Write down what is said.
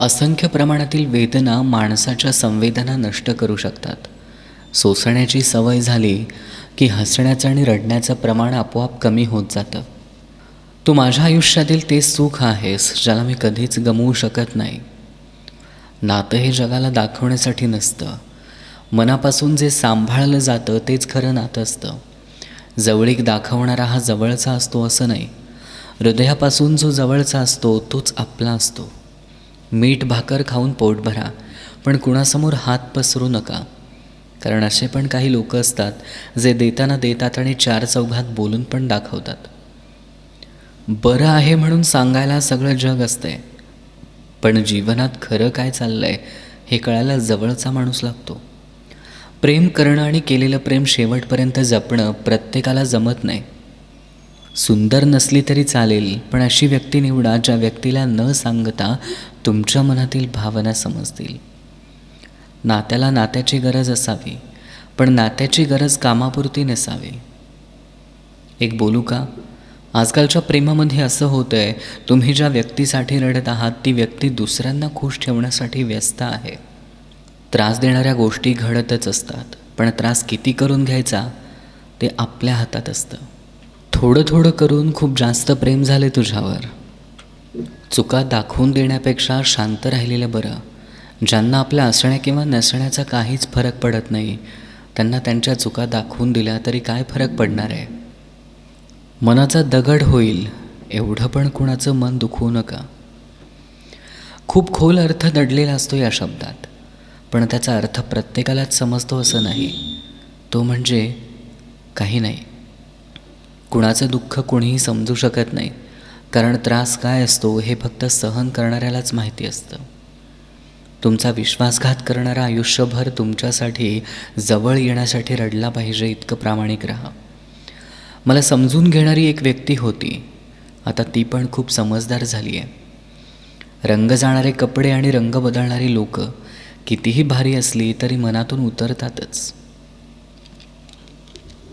असंख्य प्रमाणातील वेदना माणसाच्या संवेदना नष्ट करू शकतात. सोसण्याची सवय झाली की हसण्याचं आणि रडण्याचं प्रमाण आपोआप कमी होत जातं. तू माझ्या आयुष्यातील ते सुख आहेस ज्याला मी कधीच गमवू शकत नाही. नातं हे जगाला दाखवण्यासाठी नसतं. मनापासून जे सांभाळलं जातं तेच खरं नातं असतं. जवळीक दाखवणारा हा जवळचा असतो असं नाही. हृदयापासून जो जवळचा असतो तोच आपला असतो. मीठ भाकर खाऊन पोट भरा पण कुणासमोर हात पसरू नका. कारण असे पण काही लोक असतात जे देताना देतात आणि चार चौघात बोलून पण दाखवतात. बरं आहे म्हणून सांगायला सगळं जग असतंय पण जीवनात खरं काय चाललंय हे कळायला जवळचा माणूस लागतो. प्रेम करणं आणि केलेलं प्रेम शेवटपर्यंत जपणं प्रत्येकाला जमत नाही. सुंदर नसली तरी चालेल पण अशी व्यक्ती निवडा ज्या व्यक्तीला न सांगता तुमच्या मनातील भावना समजतील. नात्याला नात्याची गरज असावी पण नात्याची गरज कामापुरती नसावी. एक बोलू का? आजकालच्या प्रेमामध्ये असं होतं आहे तुम्ही ज्या व्यक्तीसाठी रडत आहात ती व्यक्ती दुसऱ्यांना खुश ठेवण्यासाठी व्यस्त आहे. त्रास देणाऱ्या गोष्टी घडतच असतात पण त्रास किती करून घ्यायचा? ते आपल्या हातात असतं. थोडं थोडं करून खूप जास्त प्रेम झाले तुझ्यावर. चुका दाखवून देण्यापेक्षा शांत राहिलेलं बरं. ज्यांना आपल्या असण्या किंवा नसण्याचा काहीच फरक पडत नाही त्यांना त्यांच्या चुका दाखवून दिल्या तरी काय फरक पडणार आहे? मनाचा दगड होईल एवढं पण कुणाचं मन दुखवू नका. खूप खोल अर्थ दडलेला असतो या शब्दात पण त्याचा अर्थ प्रत्येकालाच समजतो असं नाही. तो म्हणजे काही नाही. कुणाचं दुःख कोणीही समजू शकत नाही. कारण त्रास काय असतो हे फक्त सहन करणाऱ्यालाच माहिती असतं. तुमचा विश्वासघात करणारा आयुष्यभर तुमच्यासाठी जवळ येण्यासाठी रडला पाहिजे इतकं प्रामाणिक राहा. मला समजून घेणारी एक व्यक्ती होती. आता ती पण खूप समजदार झाली आहे रंग जाणारे कपडे आणि रंग बदलणारी लोक कितीही भारी असली तरी मनातून उतरतातच.